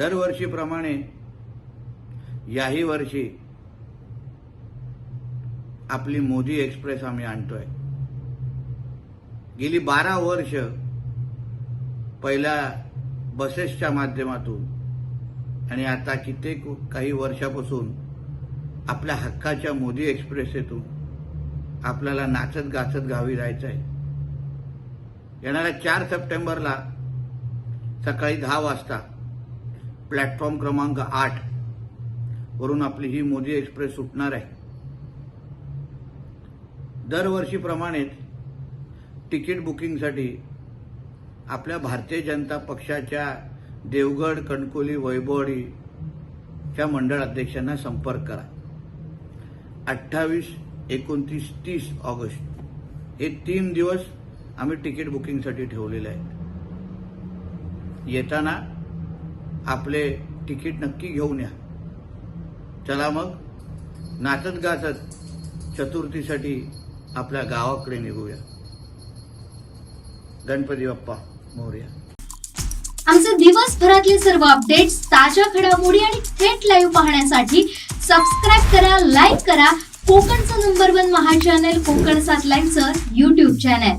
दरवर्षीप्रमाणे याही वर्षी आपली मोदी एक्सप्रेस आम्ही आणतोय. गेली बारा वर्ष पहिल्या बसेसच्या माध्यमातून आणि आता कित्येक काही वर्षापासून आपल्या हक्काच्या मोदी एक्सप्रेसेतून आपल्याला नाचत गाचत गावी जायचं आहे येणाऱ्या चार सप्टेंबरला सकाळी दहा वाजता प्लॅटफॉर्म क्रमांक आठ वरून आपली ही मोदी एक्सप्रेस सुटणार आहे. दरवर्षीप्रमाणेच तिकीट बुकिंगसाठी आपल्या भारतीय जनता पक्षाच्या देवगड कणकोली वैभवडीच्या मंडळ अध्यक्षांना संपर्क करा. अठ्ठावीस एकोणतीस तीस ऑगस्ट हे तीन दिवस आम्ही तिकीट बुकिंगसाठी ठेवलेले आहेत. येताना आपले तिकीट नक्की घेऊन या. चला मग नाचत गाचत चतुर्थीसाठी आपल्या गावाकडे निघूया. गणपती बाप्पा मोर्या. आमचे दिवसभरातले सर्व अपडेट्स ताज्या घडामोडी आणि थेट लाईव्ह पाहण्यासाठी सबस्क्राईब करा लाईक करा. कोकणचं नंबर वन महा चॅनल कोकण सात लाईनचं युट्यूब चॅनल